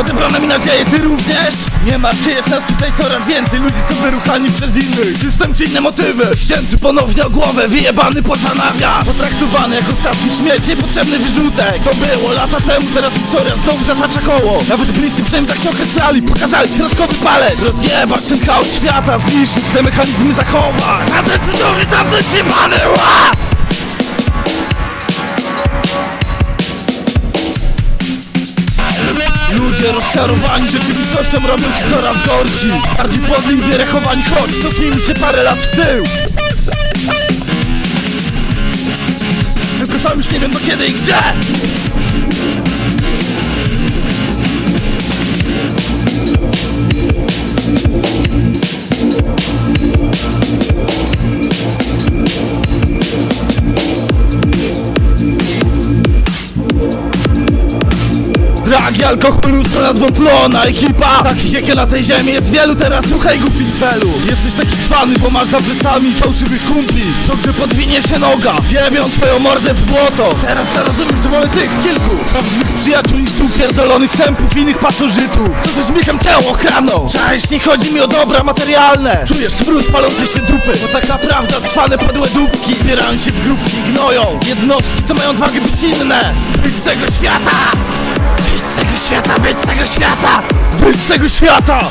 Odebrano mi nadzieję, ty również? Nie martw się, jest nas tutaj coraz więcej Ludzi są wyruchani przez innych? System czy inne motywy Ścięty ponownie o głowę, wyjebany postanawia Potraktowany jak ostatni śmierć, niepotrzebny wyrzutek. To było lata temu, teraz historia znowu zatacza koło. Nawet bliscy przynajmniej tak się określali Pokazali środkowy palec. Rozjebać ten chaos świata, zniszczyć te mechanizmy zachowań. A decydowi tamten zjebany, ła! Rozczarowani rzeczywistością robią się coraz gorsi. Bardziej podli i wierechowani choć cofnijmy się parę lat w tył. Tylko sam już nie wiem do kiedy i gdzie Dragi, alkoholu, nadwątlona ekipa Takich jak ja na tej ziemi jest wielu teraz, słuchaj głupi Svelu Jesteś taki cwany, bo masz za plecami fałszywych kumpli. Co gdy podwinie się noga, wiebią twoją mordę w błoto. Teraz to rozumiem, że wolę tych kilku Prawdziwych przyjaciół niż tu pierdolonych sępów innych pasożytów. Co ze śmiechem cię ochraną Cześć, nie chodzi mi o dobra materialne. Czujesz smród palącej się dupy Bo taka prawda, cwane podłe dupki Bierają się w grupki, gnoją Jednostki, co mają odwagę być inne Być z tego świata Wyjdź z tego świata, wyjdź z tego świata! Wyjdź z tego świata!